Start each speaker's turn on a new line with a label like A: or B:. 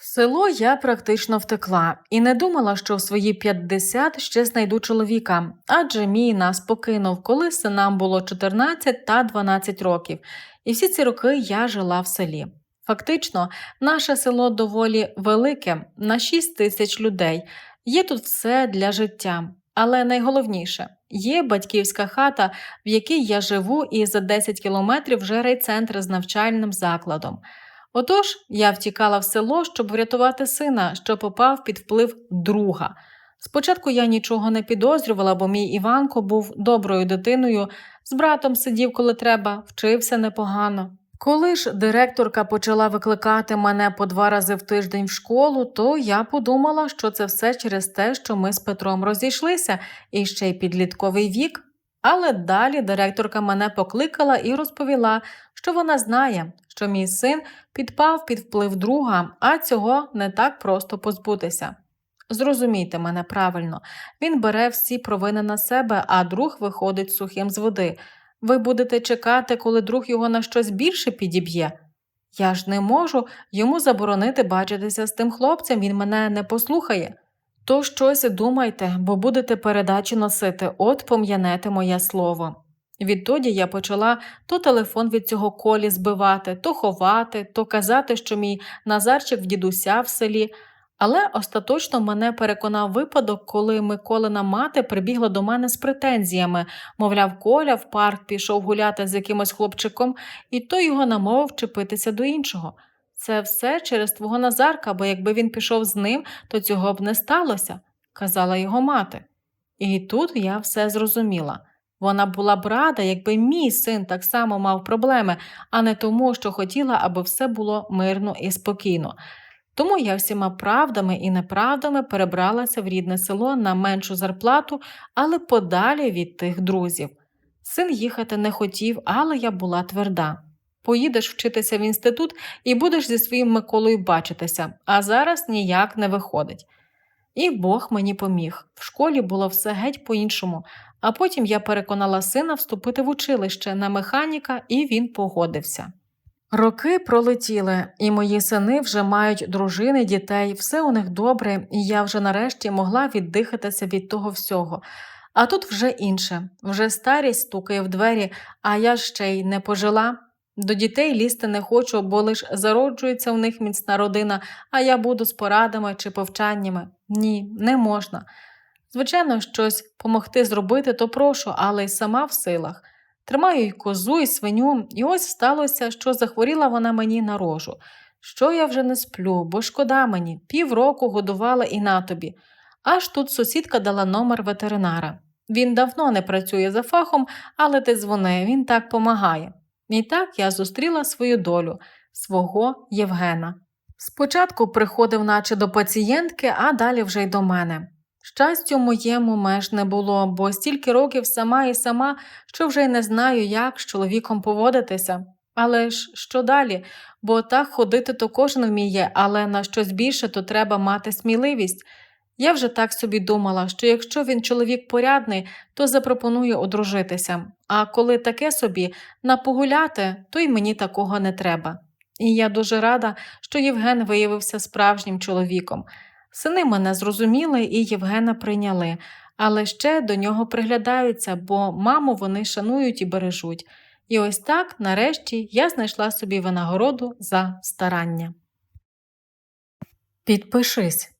A: В село я практично втекла і не думала, що в свої 50 ще знайду чоловіка, адже мій нас покинув, коли синам було 14 та 12 років, і всі ці роки я жила в селі. Фактично, наше село доволі велике, на 6 тисяч людей. Є тут все для життя. Але найголовніше є батьківська хата, в якій я живу, і за 10 кілометрів вже райцентр з навчальним закладом. Отож, я втікала в село, щоб врятувати сина, що попав під вплив друга. Спочатку я нічого не підозрювала, бо мій Іванко був доброю дитиною, з братом сидів, коли треба, вчився непогано. Коли ж директорка почала викликати мене по два рази в тиждень в школу, то я подумала, що це все через те, що ми з Петром розійшлися, і ще й підлітковий вік. Але далі директорка мене покликала і розповіла, що вона знає, що мій син підпав під вплив друга, а цього не так просто позбутися. Зрозумійте мене правильно, він бере всі провини на себе, а друг виходить сухим з води. Ви будете чекати, коли друг його на щось більше підіб'є. Я ж не можу йому заборонити бачитися з тим хлопцем, він мене не послухає. То щось думайте, бо будете передачі носити, от пом'янете моє слово. Відтоді я почала то телефон від цього колі збивати, то ховати, то казати, що мій Назарчик в дідуся в селі. Але остаточно мене переконав випадок, коли Миколина мати прибігла до мене з претензіями, мовляв, Коля в парк пішов гуляти з якимось хлопчиком, і той його намовив чепитися до іншого. Це все через твого Назарка, бо якби він пішов з ним, то цього б не сталося, казала його мати. І тут я все зрозуміла. Вона була б рада, якби мій син так само мав проблеми, а не тому, що хотіла, аби все було мирно і спокійно. Тому я всіма правдами і неправдами перебралася в рідне село на меншу зарплату, але подалі від тих друзів. Син їхати не хотів, але я була тверда. Поїдеш вчитися в інститут і будеш зі своїм Миколою бачитися, а зараз ніяк не виходить. І Бог мені поміг. В школі було все геть по-іншому, а потім я переконала сина вступити в училище на механіка, і він погодився. Роки пролетіли, і мої сини вже мають дружини, дітей, все у них добре, і я вже нарешті могла віддихатися від того всього. А тут вже інше, вже старість стукає в двері, а я ще й не пожила. До дітей лізти не хочу, бо лиш зароджується в них міцна родина, а я буду з порадами чи повчаннями. Ні, не можна. Звичайно, щось помогти зробити, то прошу, але й сама в силах. Тримаю й козу, і свиню, і ось сталося, що захворіла вона мені на рожу. Що я вже не сплю, бо шкода мені, півроку годувала і на тобі. Аж тут сусідка дала номер ветеринара. Він давно не працює за фахом, але ти дзвони, він так помагає. І так я зустріла свою долю, свого Євгена. Спочатку приходив, наче до пацієнтки, а далі вже й до мене. Щастю моєму меж не було, бо стільки років сама і сама, що вже й не знаю, як з чоловіком поводитися. Але ж що далі? Бо так ходити то кожен вміє, але на щось більше то треба мати сміливість. Я вже так собі думала, що якщо він чоловік порядний, то запропоную одружитися, а коли таке собі напогуляти, то й мені такого не треба. І я дуже рада, що Євген виявився справжнім чоловіком. Сини мене зрозуміли і Євгена прийняли, але ще до нього приглядаються, бо маму вони шанують і бережуть. І ось так, нарешті, я знайшла собі винагороду за старання. Підпишись,